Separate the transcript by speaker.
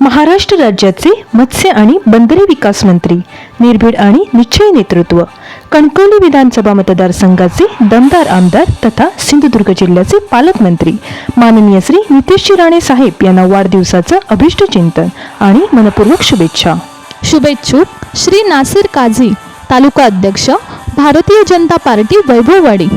Speaker 1: महाराष्ट्र राज्याचे मत्स्य आणि बंदरे विकास मंत्री निर्भीड आणि निश्चय नेतृत्व कणकवली विधानसभा मतदारसंघाचे दमदार आमदार तथा सिंधुदुर्ग जिल्ह्याचे पालकमंत्री माननीय श्री नितेशजी राणे साहेब यांना वाढदिवसाचं अभिष्ट चिंतन आणि मनपूर्वक शुभेच्छा.
Speaker 2: शुभेच्छुक श्री नासिर काझी तालुका अध्यक्ष भारतीय जनता पार्टी वैभववाडी.